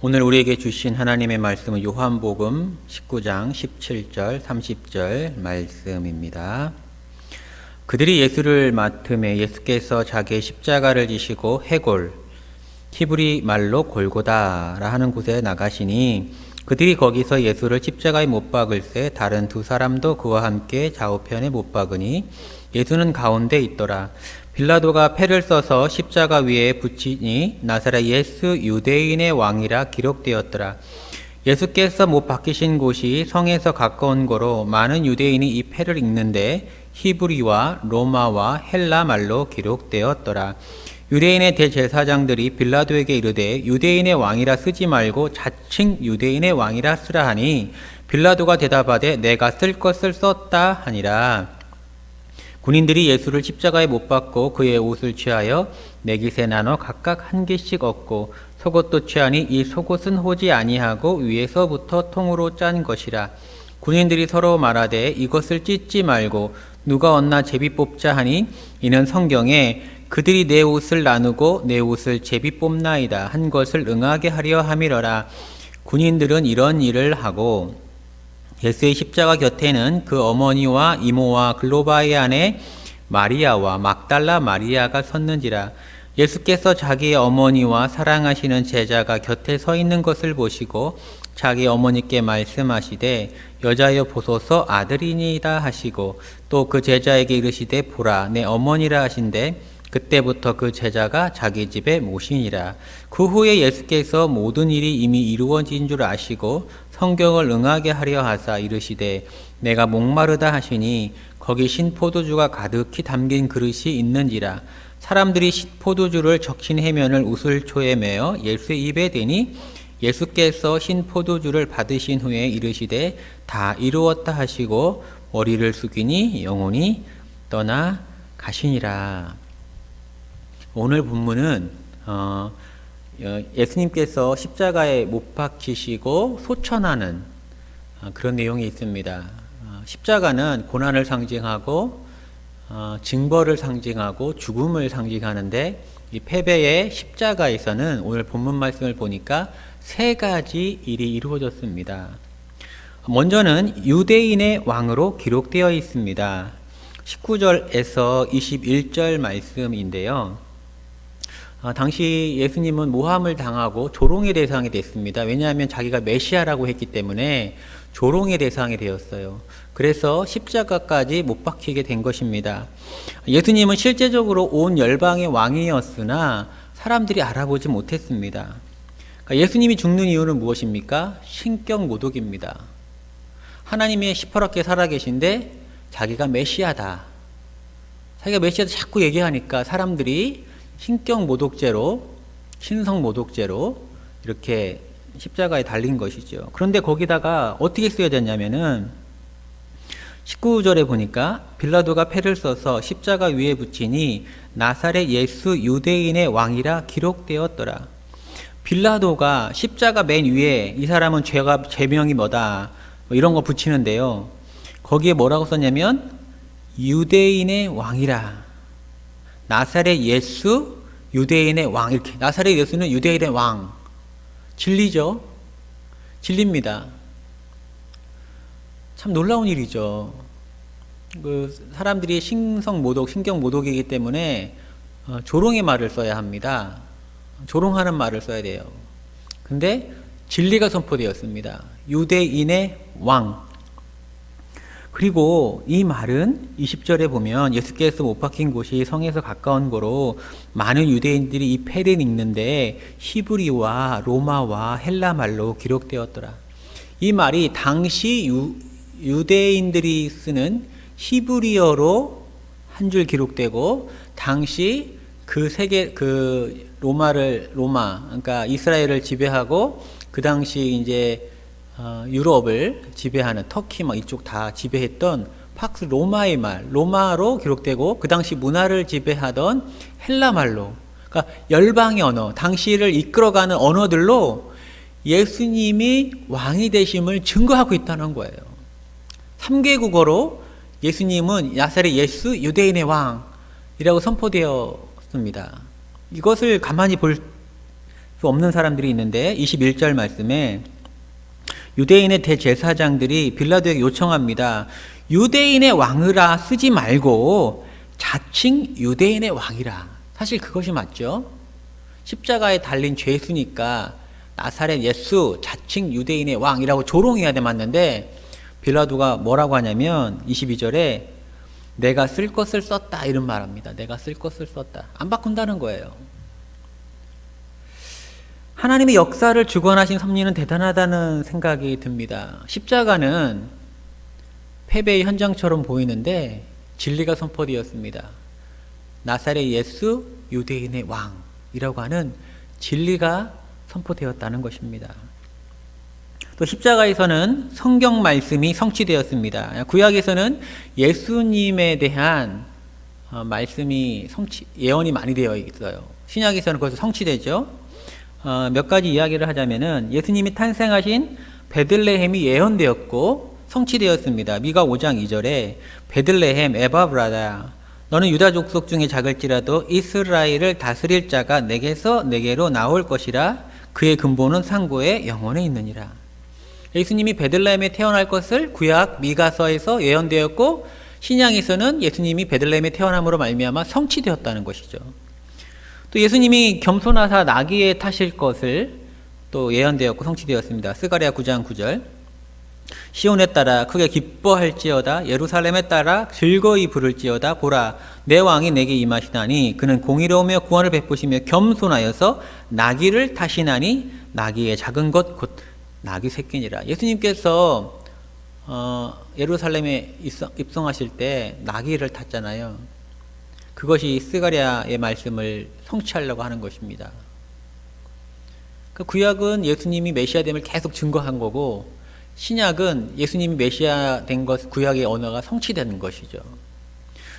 오늘 우리에게 주신 하나님의 말씀은 요한복음 19장 17절 30절 말씀입니다. 그들이 예수를 맡음에 예수께서 자기의 십자가를 지시고 해골 히브리 말로 골고다라 하는 곳에 나가시니 그들이 거기서 예수를 십자가에 못 박을새 다른 두 사람도 그와 함께 좌우편에 못 박으니 예수는 가운데 있더라. 빌라도가 패를 써서 십자가 위에 붙이니 나사렛 예수 유대인의 왕이라 기록되었더라. 예수께서 못 박히신 곳이 성에서 가까운 거로 많은 유대인이 이 패를 읽는데 히브리와 로마와 헬라 말로 기록되었더라. 유대인의 대제사장들이 빌라도에게 이르되 유대인의 왕이라 쓰지 말고 자칭 유대인의 왕이라 쓰라 하니 빌라도가 대답하되 내가 쓸 것을 썼다 하니라. 군인들이 예수를 십자가에 못 박고 그의 옷을 취하여 네 깃에 나눠 각각 한 개씩 얻고 속옷도 취하니 이 속옷은 호지 아니하고 위에서부터 통으로 짠 것이라. 군인들이 서로 말하되 이것을 찢지 말고 누가 얻나 제비 뽑자 하니 이는 성경에 그들이 내 옷을 나누고 내 옷을 제비 뽑나이다 한 것을 응하게 하려 함이러라. 군인들은 이런 일을 하고 예수의 십자가 곁에는 그 어머니와 이모와 글로바의 아내 마리아와 막달라 마리아가 섰는지라 예수께서 자기의 어머니와 사랑하시는 제자가 곁에 서 있는 것을 보시고 자기 어머니께 말씀하시되 여자여 보소서 아들이니이다 하시고 또 그 제자에게 이르시되 보라 내 어머니라 하신데 그때부터 그 제자가 자기 집에 모시니라. 그 후에 예수께서 모든 일이 이미 이루어진 줄 아시고 성경을 응하게 하려 하사 이르시되 내가 목마르다 하시니 거기 신포도주가 가득히 담긴 그릇이 있는지라. 사람들이 신포도주를 적신 해면을 우슬초에 매어 예수의 입에 대니 예수께서 신포도주를 받으신 후에 이르시되 다 이루었다 하시고 머리를 숙이니 영혼이 떠나 가시니라. 오늘 본문은 어, 예수님께서 십자가에 못 박히시고 소천하는 어, 그런 내용이 있습니다. 어, 십자가는 고난을 상징하고 어, 징벌을 상징하고 죽음을 상징하는데 이 패배의 십자가에서는 오늘 본문 말씀을 보니까 세 가지 일이 이루어졌습니다. 먼저는 유대인의 왕으로 기록되어 있습니다. 19절에서 21절 말씀인데요. 아, 당시 예수님은 모함을 당하고 조롱의 대상이 됐습니다. 왜냐하면 자기가 메시아라고 했기 때문에 조롱의 대상이 되었어요. 그래서 십자가까지 못 박히게 된 것입니다. 예수님은 실제적으로 온 열방의 왕이었으나 사람들이 알아보지 못했습니다. 그러니까 예수님이 죽는 이유는 무엇입니까? 신격 모독입니다. 하나님의 시퍼렇게 살아계신데 자기가 메시아다. 자기가 메시아다 자꾸 얘기하니까 사람들이 신격 모독죄로 신성 모독죄로 이렇게 십자가에 달린 것이죠. 그런데 거기다가 어떻게 쓰여졌냐면은 19절에 보니까 빌라도가 패를 써서 십자가 위에 붙이니 나사렛 예수 유대인의 왕이라 기록되었더라. 빌라도가 십자가 맨 위에 이 사람은 죄가 죄명이 뭐다 뭐 이런 거 붙이는데요. 거기에 뭐라고 썼냐면 유대인의 왕이라 나사렛 예수 유대인의 왕. 이렇게. 나사렛 예수는 유대인의 왕. 진리죠. 진리입니다. 참 놀라운 일이죠. 그 사람들이 신성 모독 신경 모독이기 때문에 어, 조롱의 말을 써야 합니다. 조롱하는 말을 써야 돼요. 근데 진리가 선포되었습니다. 유대인의 왕 그리고 이 말은 20절에 보면 예수께서 못 박힌 곳이 성에서 가까운 거로 많은 유대인들이 이 패를 읽는데 히브리와 로마와 헬라 말로 기록되었더라. 이 말이 당시 유, 유대인들이 쓰는 히브리어로 한 줄 기록되고 당시 그 세계 그 로마를 로마 그러니까 이스라엘을 지배하고 그 당시 이제 어, 유럽을 지배하는 터키 막 이쪽 다 지배했던 팍스 로마의 말, 로마로 기록되고 그 당시 문화를 지배하던 헬라 말로, 그러니까 열방의 언어, 당시를 이끌어가는 언어들로 예수님이 왕이 되심을 증거하고 있다는 거예요. 3개 국어로 예수님은 야살의 예수 유대인의 왕이라고 선포되었습니다. 이것을 가만히 볼 없는 사람들이 있는데 21절 말씀에 유대인의 대제사장들이 빌라도에게 요청합니다. 유대인의 왕이라 쓰지 말고 자칭 유대인의 왕이라. 사실 그것이 맞죠. 십자가에 달린 죄수니까 나사렛 예수 자칭 유대인의 왕이라고 조롱해야 돼 맞는데 빌라도가 뭐라고 하냐면 22절에 내가 쓸 것을 썼다 이런 말합니다. 내가 쓸 것을 썼다. 안 바꾼다는 거예요. 하나님의 역사를 주관하신 섭리는 대단하다는 생각이 듭니다. 십자가는 패배의 현장처럼 보이는데 진리가 선포되었습니다. 나사렛 예수 유대인의 왕이라고 하는 진리가 선포되었다는 것입니다. 또 십자가에서는 성경 말씀이 성취되었습니다. 구약에서는 예수님에 대한 어, 말씀이 성취, 예언이 많이 되어 있어요. 신약에서는 그것이 성취되죠. 어, 몇 가지 이야기를 하자면은 예수님이 탄생하신 베들레헴이 예언되었고 성취되었습니다. 미가 5장 2절에 베들레헴 에바브라다 너는 유다 족속 중에 작을지라도 이스라엘을 다스릴 자가 내게서 내게로 나올 것이라 그의 근본은 상고의 영혼에 있느니라. 예수님이 베들레헴에 태어날 것을 구약 미가서에서 예언되었고 신약에서는 예수님이 베들레헴에 태어남으로 말미암아 성취되었다는 것이죠. 또 예수님이 겸손하사 나귀에 타실 것을 또 예언되었고 성취되었습니다. 스가랴 9장 9절. 시온에 따라 크게 기뻐할지어다 예루살렘에 따라 즐거이 부를지어다 보라 내 왕이 내게 임하시나니 그는 공의로우며 구원을 베푸시며 겸손하여서 나귀를 타시나니 나귀의 작은 것 곧 나귀 새끼니라 예수님께서 어, 예루살렘에 입성, 입성하실 때 나귀를 탔잖아요 그것이 스가랴의 말씀을 성취하려고 하는 것입니다 그 구약은 예수님이 메시아됨을 계속 증거한 거고 신약은 예수님이 메시아 된 것, 구약의 언어가 성취되는 것이죠.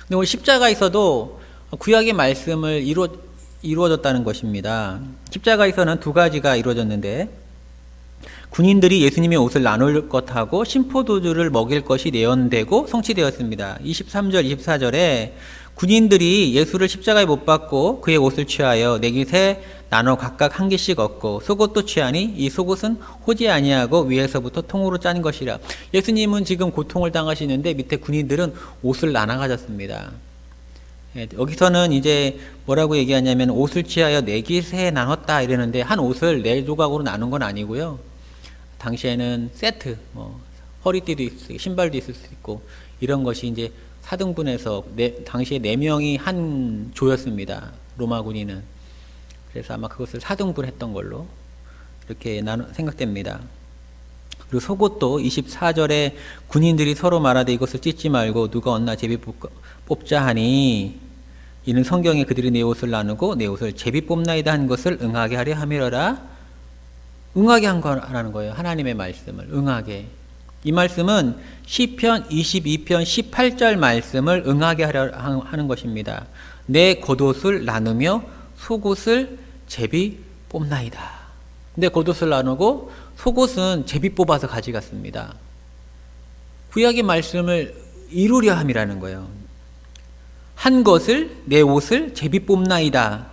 근데 오늘 십자가에서도 구약의 말씀을 이루어, 이루어졌다는 것입니다. 십자가에서는 두 가지가 이루어졌는데, 군인들이 예수님의 옷을 나눌 것하고 심포도주를 먹일 것이 내연되고 성취되었습니다. 23절, 24절에 군인들이 예수를 십자가에 못 박고 그의 옷을 취하여 내깃에 나눠 각각 한 개씩 얻고 속옷도 취하니 이 속옷은 호지 아니하고 위에서부터 통으로 짠 것이라. 예수님은 지금 고통을 당하시는데 밑에 군인들은 옷을 나눠 가졌습니다. 예, 여기서는 이제 뭐라고 얘기하냐면 옷을 취하여 내깃에 나눴다 이러는데 한 옷을 네 조각으로 나눈 건 아니고요. 당시에는 세트, 뭐 허리띠도 있고 신발도 있을 수 있고 이런 것이 이제 사등분해서 네, 당시에 네 명이 한 조였습니다. 로마 군인은 그래서 아마 그것을 사등분했던 걸로 이렇게 생각됩니다. 그리고 속옷도 24절에 군인들이 서로 말하되 이것을 찢지 말고 누가 얻나 제비 뽑자 하니 이는 성경에 그들이 내 옷을 나누고 내 옷을 제비 뽑나이다 한 것을 응하게 하려 함이러라 응하게 한 거라는 거예요. 하나님의 말씀을 응하게. 이 말씀은 시편 22편 18절 말씀을 응하게 하려 하는 것입니다. 내 겉옷을 나누며 속옷을 제비 뽑나이다. 내 겉옷을 나누고 속옷은 제비 뽑아서 가져갔습니다. 구약의 말씀을 이루려 함이라는 거예요. 한 것을 내 옷을 제비 뽑나이다.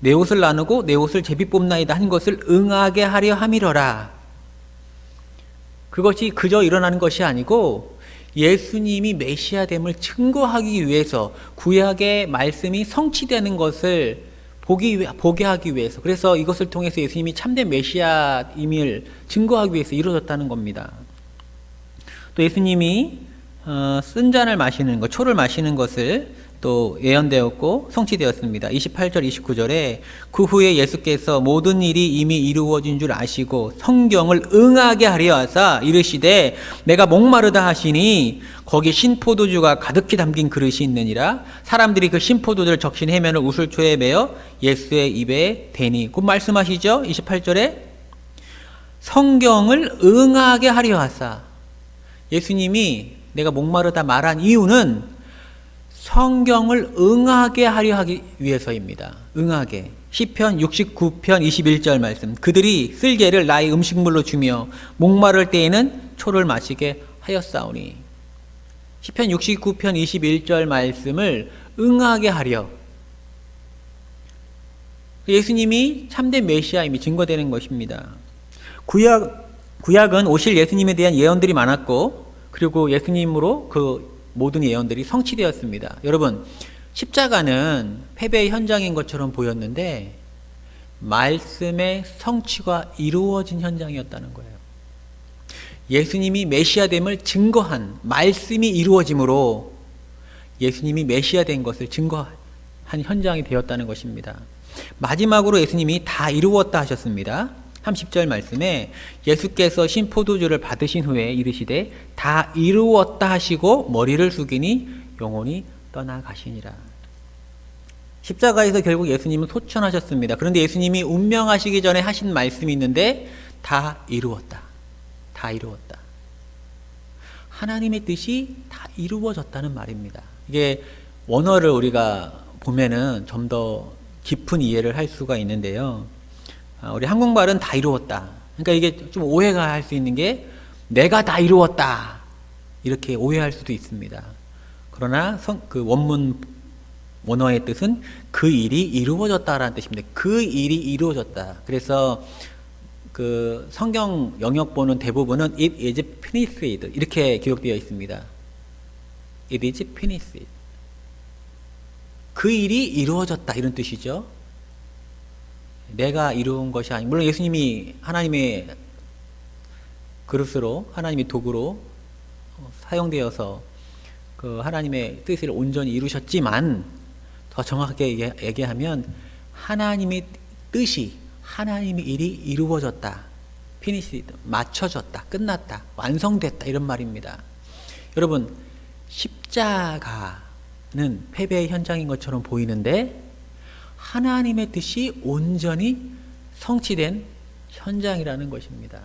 내 옷을 나누고 내 옷을 제비 뽑나이다 한 것을 응하게 하려 함이러라. 그것이 그저 일어나는 것이 아니고 예수님이 메시아됨을 증거하기 위해서 구약의 말씀이 성취되는 것을 보기, 보게 하기 위해서 그래서 이것을 통해서 예수님이 참된 메시아임을 증거하기 위해서 이루어졌다는 겁니다. 또 예수님이 어, 쓴 잔을 마시는 것, 초를 마시는 것을 또 예언되었고 성취되었습니다. 28절 29절에 그 후에 예수께서 모든 일이 이미 이루어진 줄 아시고 성경을 응하게 하려 하사 이르시되 내가 목마르다 하시니 거기 신포도주가 가득히 담긴 그릇이 있느니라 사람들이 그 신포도주를 적신 해면을 우슬초에 매어 예수의 입에 대니 곧 말씀하시죠. 28절에 성경을 응하게 하려 하사 예수님이 내가 목마르다 말한 이유는 성경을 응하게 하려 하기 위해서입니다. 응하게. 시편 69편 21절 말씀. 그들이 쓸개를 나의 음식물로 주며 목마를 때에는 초를 마시게 하였사오니. 시편 69편 21절 말씀을 응하게 하려 예수님이 참된 메시아임이 증거되는 것입니다. 구약 구약은 오실 예수님에 대한 예언들이 많았고 그리고 예수님으로 그 모든 예언들이 성취되었습니다. 여러분 십자가는 패배의 현장인 것처럼 보였는데 말씀의 성취가 이루어진 현장이었다는 거예요. 예수님이 메시아됨을 증거한 말씀이 이루어짐으로 예수님이 메시아 된 것을 증거한 현장이 되었다는 것입니다. 마지막으로 예수님이 다 이루었다 하셨습니다. 30절 말씀에 예수께서 신포도주를 받으신 후에 이르시되 다 이루었다 하시고 머리를 숙이니 영혼이 떠나가시니라. 십자가에서 결국 예수님은 소천하셨습니다. 그런데 예수님이 운명하시기 전에 하신 말씀이 있는데 다 이루었다. 다 이루었다. 하나님의 뜻이 다 이루어졌다는 말입니다. 이게 원어를 우리가 보면은 좀 더 깊은 이해를 할 수가 있는데요. 아, 우리 한국말은 다 이루었다. 그러니까 이게 좀 오해가 할 수 있는 게 내가 다 이루었다. 이렇게 오해할 수도 있습니다. 그러나 성, 그 원문 원어의 뜻은 그 일이 이루어졌다라는 뜻입니다. 그 일이 이루어졌다. 그래서 그 성경 영역본은 대부분은 it is finished 이렇게 기록되어 있습니다. it is finished. 그 일이 이루어졌다 이런 뜻이죠. 내가 이루은 것이 아니 물론 예수님이 하나님의 그릇으로 하나님의 도구로 사용되어서 그 하나님의 뜻을 온전히 이루셨지만 더 정확하게 얘기하면 하나님의 뜻이 하나님의 일이 이루어졌다. 피니시 맞춰졌다. 끝났다. 완성됐다. 이런 말입니다. 여러분 십자가는 패배의 현장인 것처럼 보이는데 하나님의 뜻이 온전히 성취된 현장이라는 것입니다.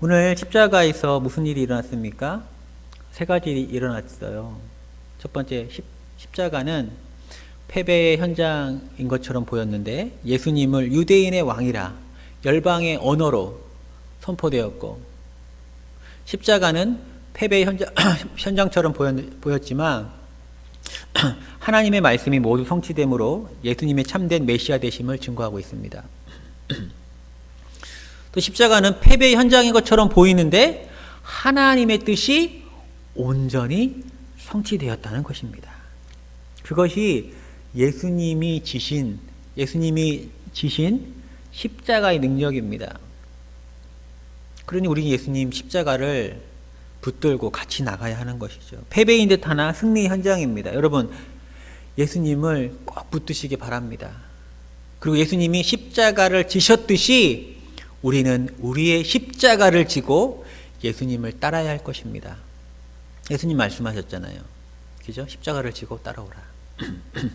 오늘 십자가에서 무슨 일이 일어났습니까? 세 가지 일이 일어났어요. 첫 번째, 십, 십자가는 패배의 현장인 것처럼 보였는데 예수님을 유대인의 왕이라 열방의 언어로 선포되었고 십자가는 패배의 현장, 현장처럼 보였, 지만 하나님의 말씀이 모두 성취됨으로 예수님의 참된 메시아 되심을 증거하고 있습니다. 또 십자가는 패배의 현장인 것처럼 보이는데 하나님의 뜻이 온전히 성취되었다는 것입니다. 그것이 예수님이 지신 예수님이 지신 십자가의 능력입니다. 그러니 우리 예수님 십자가를 붙들고 같이 나가야 하는 것이죠. 패배인 듯 하나 승리 현장입니다. 여러분 예수님을 꼭 붙드시기 바랍니다. 그리고 예수님이 십자가를 지셨듯이 우리는 우리의 십자가를 지고 예수님을 따라야 할 것입니다. 예수님 말씀하셨잖아요. 그죠? 십자가를 지고 따라오라.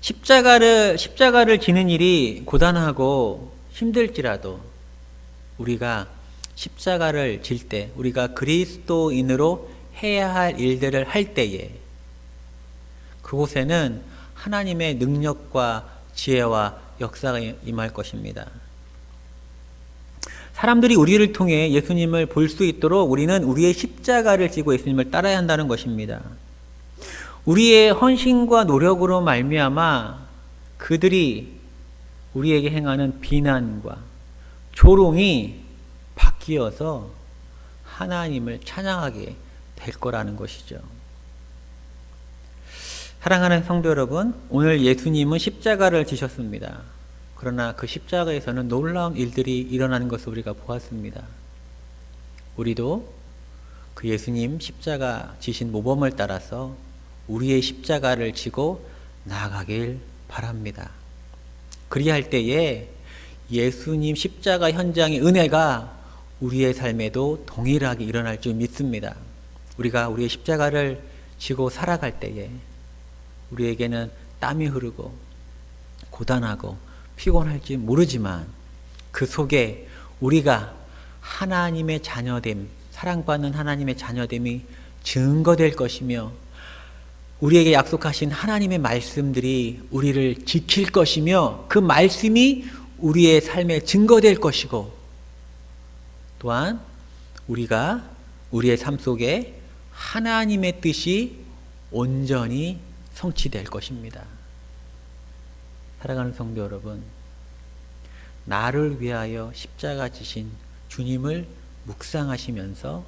십자가를 십자가를 지는 일이 고단하고 힘들지라도 우리가 십자가를 질 때, 우리가 그리스도인으로 해야 할 일들을 할 때에 그곳에는 하나님의 능력과 지혜와 역사가 임할 것입니다. 사람들이 우리를 통해 예수님을 볼 수 있도록 우리는 우리의 십자가를 지고 예수님을 따라야 한다는 것입니다. 우리의 헌신과 노력으로 말미암아 그들이 우리에게 행하는 비난과 조롱이 바뀌어서 하나님을 찬양하게 될 거라는 것이죠. 사랑하는 성도 여러분, 오늘 예수님은 십자가를 지셨습니다. 그러나 그 십자가에서는 놀라운 일들이 일어나는 것을 우리가 보았습니다. 우리도 그 예수님 십자가 지신 모범을 따라서 우리의 십자가를 지고 나아가길 바랍니다. 그리할 때에 예수님 십자가 현장의 은혜가 우리의 삶에도 동일하게 일어날 줄 믿습니다. 우리가 우리의 십자가를 지고 살아갈 때에 우리에게는 땀이 흐르고 고단하고 피곤할지 모르지만 그 속에 우리가 하나님의 자녀됨, 사랑받는 하나님의 자녀됨이 증거될 것이며 우리에게 약속하신 하나님의 말씀들이 우리를 지킬 것이며 그 말씀이 우리의 삶에 증거될 것이고 또한 우리가 우리의 삶 속에 하나님의 뜻이 온전히 성취될 것입니다. 사랑하는 성도 여러분, 나를 위하여 십자가 지신 주님을 묵상하시면서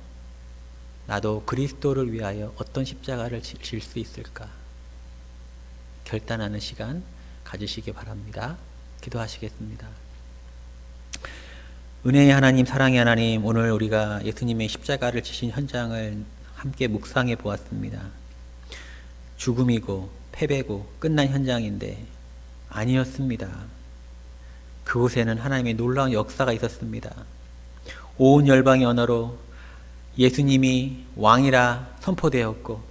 나도 그리스도를 위하여 어떤 십자가를 질 수 있을까? 결단하는 시간 가지시기 바랍니다. 기도하시겠습니다. 은혜의 하나님, 사랑의 하나님, 오늘 우리가 예수님의 십자가를 지신 현장을 함께 묵상해 보았습니다. 죽음이고 패배고 끝난 현장인데 아니었습니다. 그곳에는 하나님의 놀라운 역사가 있었습니다. 온 열방의 언어로 예수님이 왕이라 선포되었고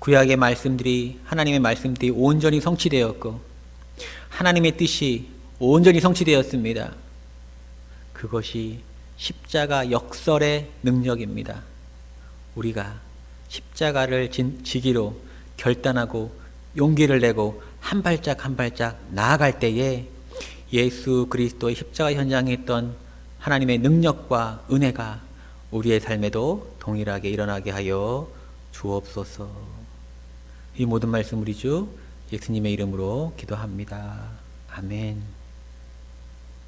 구약의 말씀들이 하나님의 말씀들이 온전히 성취되었고 하나님의 뜻이 온전히 성취되었습니다. 그것이 십자가 역설의 능력입니다. 우리가 십자가를 진, 지기로 결단하고 용기를 내고 한 발짝 한 발짝 나아갈 때에 예수 그리스도의 십자가 현장에 있던 하나님의 능력과 은혜가 우리의 삶에도 동일하게 일어나게 하여 주옵소서. 이 모든 말씀 우리 주 예수님의 이름으로 기도합니다. 아멘.